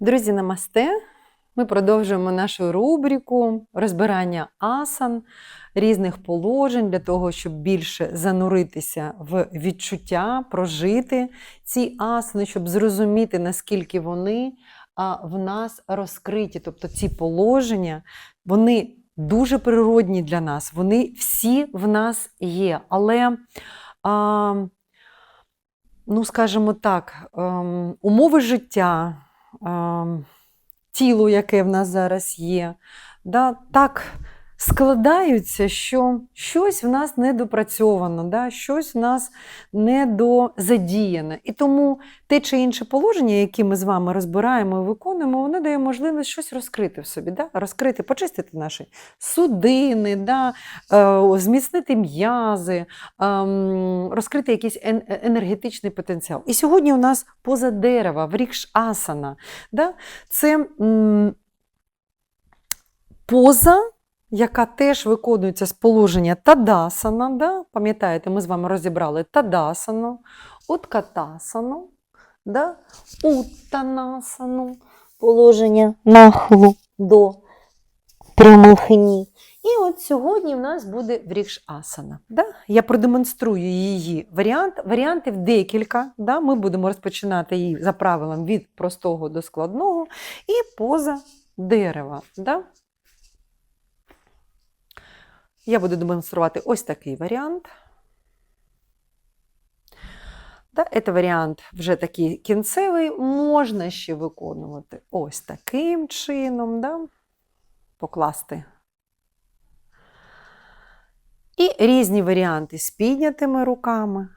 Друзі, намасте. Ми продовжуємо нашу рубрику розбирання асан, різних положень для того, щоб більше зануритися в відчуття, прожити ці асани, щоб зрозуміти, наскільки вони в нас розкриті. Тобто ці положення, вони дуже природні для нас, вони всі в нас є. Але, ну, скажімо так, ем, умови життя. Тіло, яке в нас зараз є, да, так складаються, що щось в нас недопрацьовано, да, щось в нас недозадіяне. І тому те чи інше положення, яке ми з вами розбираємо і виконуємо, воно дає можливість щось розкрити в собі, да, розкрити, почистити наші судини, да, е, зміцнити м'язи, ем, розкрити якийсь енергетичний потенціал. І сьогодні у нас поза дерева, в рікш асана. Да? Це поза, яка теж виконується з положення тадасана. Да? Пам'ятаєте, ми з вами розібрали тадасану, уткатасану, да? уттанасану, положення нахилу до прямохині. І от сьогодні в нас буде врікш асана. Да? Я продемонструю її варіант. Варіантів декілька. Да? Ми будемо розпочинати її за правилом від простого до складного і поза дерева. Да? Я буду демонструвати ось такий варіант. Це варіант вже такий кінцевий, можна ще виконувати ось таким чином, да? покласти. І різні варіанти з піднятими руками,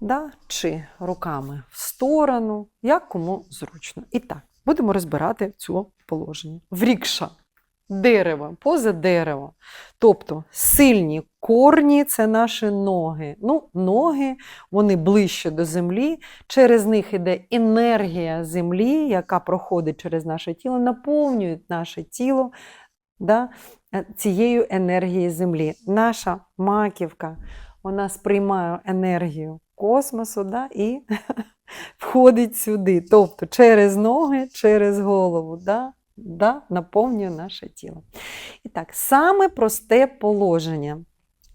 да? чи руками в сторону, як кому зручно. І так, будемо розбирати цю положення. Врікша. Дерево, поза дерево. Тобто сильні корні це наші ноги. Ну, ноги вони ближче до землі, через них іде енергія землі, яка проходить через наше тіло, наповнює наше тіло да, е, цією енергією землі. Наша маківка вона сприймає енергію космосу да, і входить сюди. Тобто через ноги, через голову. Да, да, наповнює наше тіло. І так, саме просте положення.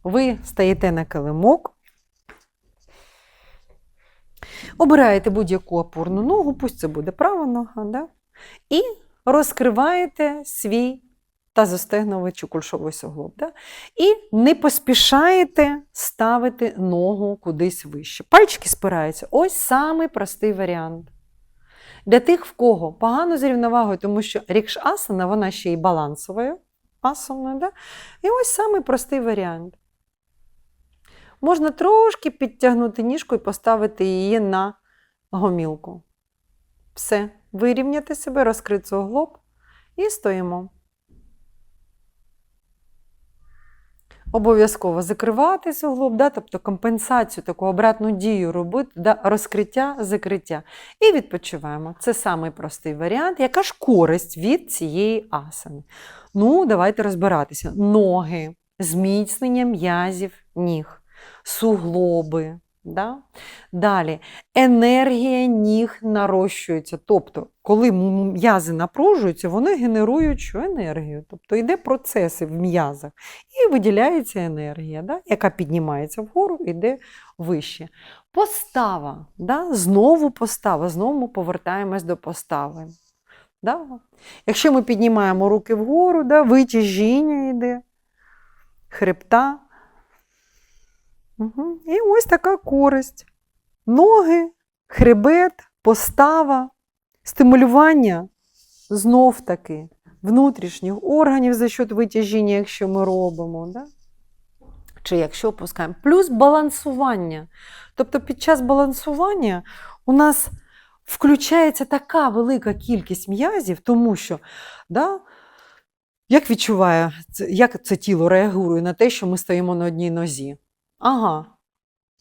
Ви стаєте на килимок, обираєте будь-яку опорну ногу, пусть це буде права нога, да? і розкриваєте свій тазостегновий чи кульшовий суглоб. Да? І не поспішаєте ставити ногу кудись вище. Пальчики спираються. Ось самий простий варіант. Для тих, в кого погано з рівновагою, тому що рікш асана, вона ще й балансовою асаною. Да? І ось самий простий варіант. Можна трошки підтягнути ніжку і поставити її на гомілку. Все, вирівняти себе, розкрити суглоб і стоїмо. Обов'язково закривати суглоб, да, тобто компенсацію, таку обратну дію робити, да, розкриття, закриття. І відпочиваємо. Це самий простий варіант. Яка ж користь від цієї асани? Ну, давайте розбиратися. Ноги, зміцнення м'язів ніг, суглоби. Да? Далі енергія ніг нарощується. Тобто, коли м'язи напружуються, вони генерують що? енергію. Тобто йде процеси в м'язах і виділяється енергія, да? яка піднімається вгору, йде вище. Постава. Да? Знову постава, знову ми повертаємось до постави. Да? Якщо ми піднімаємо руки вгору, да? витяжіння йде, хребта. Угу. І ось така користь. Ноги, хребет, постава, стимулювання знов таки внутрішніх органів за счет витяжіння, якщо ми робимо. Да? Чи якщо опускаємо. Плюс балансування. Тобто під час балансування у нас включається така велика кількість м'язів, тому що да, як відчуває, як це тіло реагує на те, що ми стоїмо на одній нозі? Ага,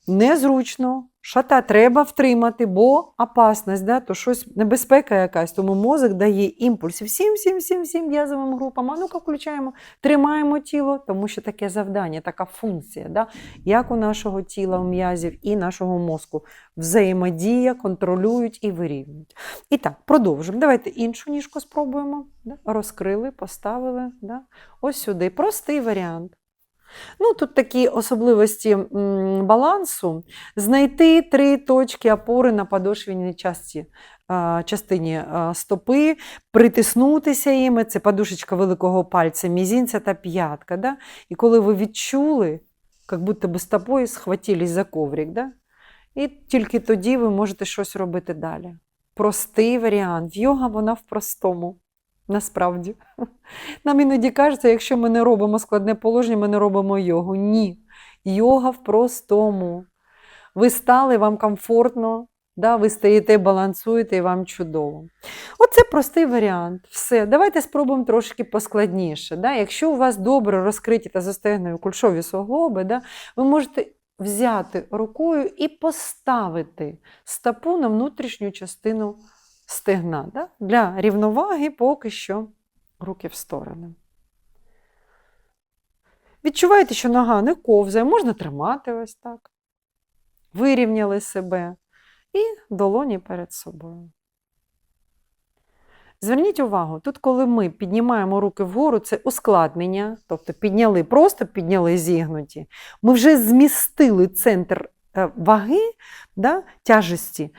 незручно, Шата треба втримати, бо опасність, да? то щось небезпека якась. Тому мозок дає імпульс всім, всім, всім, всім м'язовим групам. А ну-ка включаємо, тримаємо тіло, тому що таке завдання, така функція, да? як у нашого тіла, у м'язів і нашого мозку. Взаємодія, контролюють і вирівнюють. І так, продовжимо. Давайте іншу ніжку спробуємо. Да? Розкрили, поставили. Да? Ось сюди. Простий варіант. Ну, тут такі особливості балансу. Знайти три точки опори на подошвеній часті, частині стопи, притиснутися їми. Це подушечка великого пальця, мізінця та п'ятка. Да? І коли ви відчули, як будто би стопою схватились за коврик, да? і тільки тоді ви можете щось робити далі. Простий варіант. Йога вона в простому. Насправді. Нам іноді кажеться, якщо ми не робимо складне положення, ми не робимо йогу. Ні. Йога в простому. Ви стали, вам комфортно, да? ви стоїте, балансуєте і вам чудово. Оце простий варіант. Все. Давайте спробуємо трошки поскладніше. Да? Якщо у вас добре розкриті та застегнені кульшові суглоби, да? ви можете взяти рукою і поставити стопу на внутрішню частину стегна. Да? Для рівноваги поки що руки в сторони. Відчуваєте, що нога не ковзає, можна тримати ось так. Вирівняли себе і долоні перед собою. Зверніть увагу, тут, коли ми піднімаємо руки вгору, це ускладнення, тобто підняли, просто підняли зігнуті. Ми вже змістили центр е, ваги да, тяжесті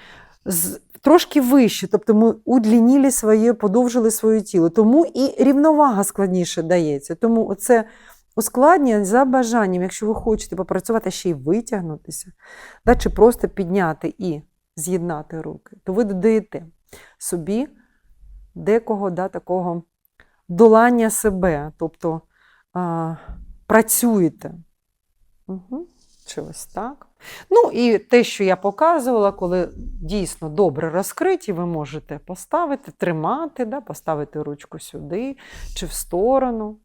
з- трошки вище, тобто ми удлінили своє, подовжили своє тіло. Тому і рівновага складніше дається. Тому це ускладнення за бажанням, якщо ви хочете попрацювати ще й витягнутися, да, чи просто підняти і з'єднати руки, то ви додаєте собі декого да, такого долання себе, тобто а, працюєте. Угу. Чи ось так. Ну і те, що я показувала, коли дійсно добре розкриті, ви можете поставити, тримати, да, поставити ручку сюди чи в сторону.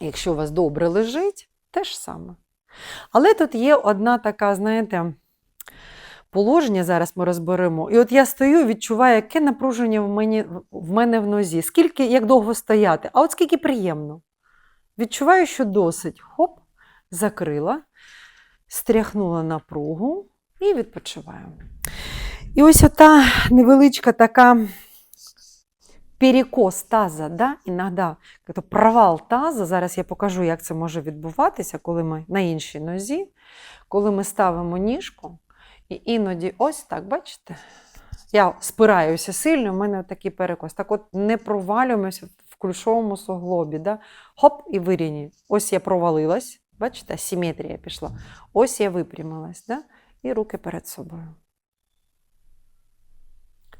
Якщо у вас добре лежить, те ж саме. Але тут є одна така, знаєте, положення, зараз ми розберемо. І от я стою, відчуваю, яке напруження в, мені, в мене в нозі. Скільки, як довго стояти, а от скільки приємно. Відчуваю, що досить. Хоп, закрила, стряхнула напругу і відпочиваю. І ось ота невеличка така перекос таза, да? тобто провал таза. Зараз я покажу, як це може відбуватися, коли ми на іншій нозі, коли ми ставимо ніжку, і іноді ось так, бачите? Я спираюся сильно, в мене такий перекос. Так от не провалюємося в ключовому суглобі. Да? Хоп, і вирівні. Ось я провалилась, бачите, асиметрія пішла. Ось я випрямилась, да? І руки перед собою.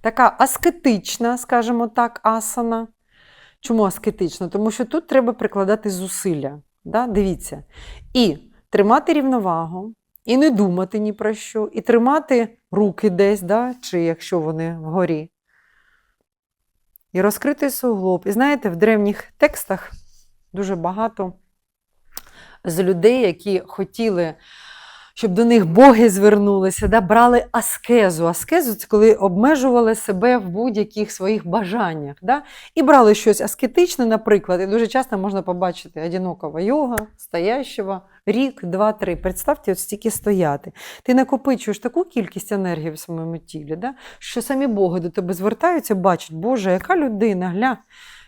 Така аскетична, скажімо так, асана. Чому аскетична? Тому що тут треба прикладати зусилля. Да? Дивіться. І тримати рівновагу, і не думати ні про що, і тримати руки десь, да? чи якщо вони вгорі. І розкрити суглоб. І знаєте, в древніх текстах дуже багато з людей, які хотіли, щоб до них боги звернулися, да, брали аскезу. Аскезу це коли обмежували себе в будь-яких своїх бажаннях. Да, і брали щось аскетичне, наприклад, і дуже часто можна побачити одинокого йога, стоящого, рік, два, три. Представте, от стільки стояти. Ти накопичуєш таку кількість енергії в своєму тілі, да, що самі боги до тебе звертаються, бачать, Боже, яка людина, гля,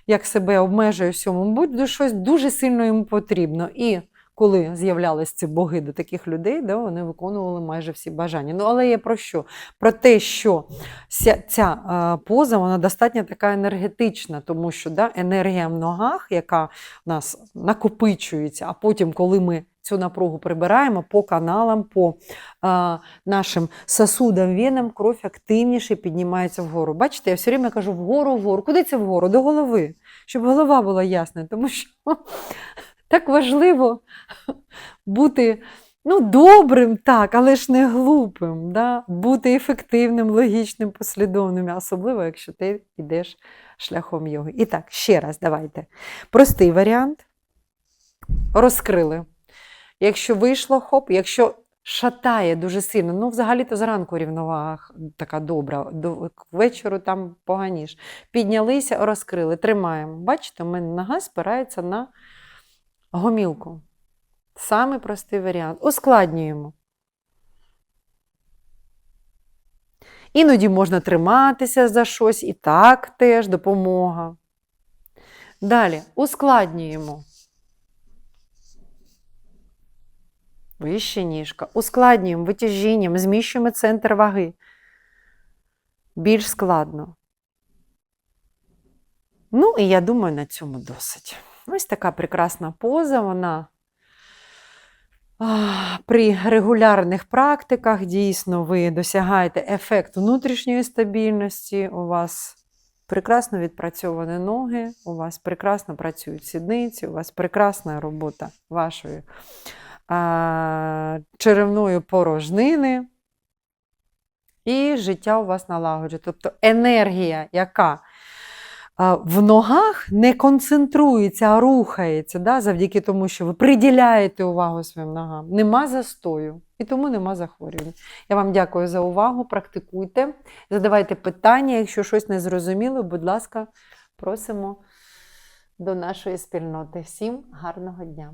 як себе обмежує всьому, будь щось дуже сильно йому потрібно. І коли з'являлись ці боги до таких людей, да, вони виконували майже всі бажання. Ну, але я про що? Про те, що ця, е, поза вона достатньо така енергетична, тому що да, енергія в ногах, яка в нас накопичується, а потім, коли ми цю напругу прибираємо по каналам, по е, нашим сосудам, венам, кров активніше піднімається вгору. Бачите, я все время кажу вгору, вгору. Куди це вгору? До голови, щоб голова була ясна, тому що так важливо бути ну, добрим, так, але ж не глупим, да? бути ефективним, логічним, послідовним, особливо, якщо ти йдеш шляхом йоги. І так, ще раз, давайте. Простий варіант. Розкрили. Якщо вийшло, хоп, якщо шатає дуже сильно. Ну, взагалі-то зранку рівновага така добра, до вечору там поганіш. Піднялися, розкрили, тримаємо. Бачите, у мене нога спирається на гомілку. Самий простий варіант. Ускладнюємо. Іноді можна триматися за щось, і так теж допомога. Далі ускладнюємо. Вище ніжка. Ускладнюємо витяжінням, зміщуємо центр ваги. Більш складно. Ну, і я думаю, на цьому досить. Ось така прекрасна поза. Вона при регулярних практиках дійсно ви досягаєте ефект внутрішньої стабільності. У вас прекрасно відпрацьовані ноги, у вас прекрасно працюють сідниці, у вас прекрасна робота вашої а, черевної порожнини. І життя у вас налагоджує. Тобто енергія, яка в ногах не концентрується, а рухається, да, завдяки тому, що ви приділяєте увагу своїм ногам. Нема застою і тому нема захворювань. Я вам дякую за увагу. Практикуйте, задавайте питання. Якщо щось не зрозуміло, будь ласка, просимо до нашої спільноти. Всім гарного дня!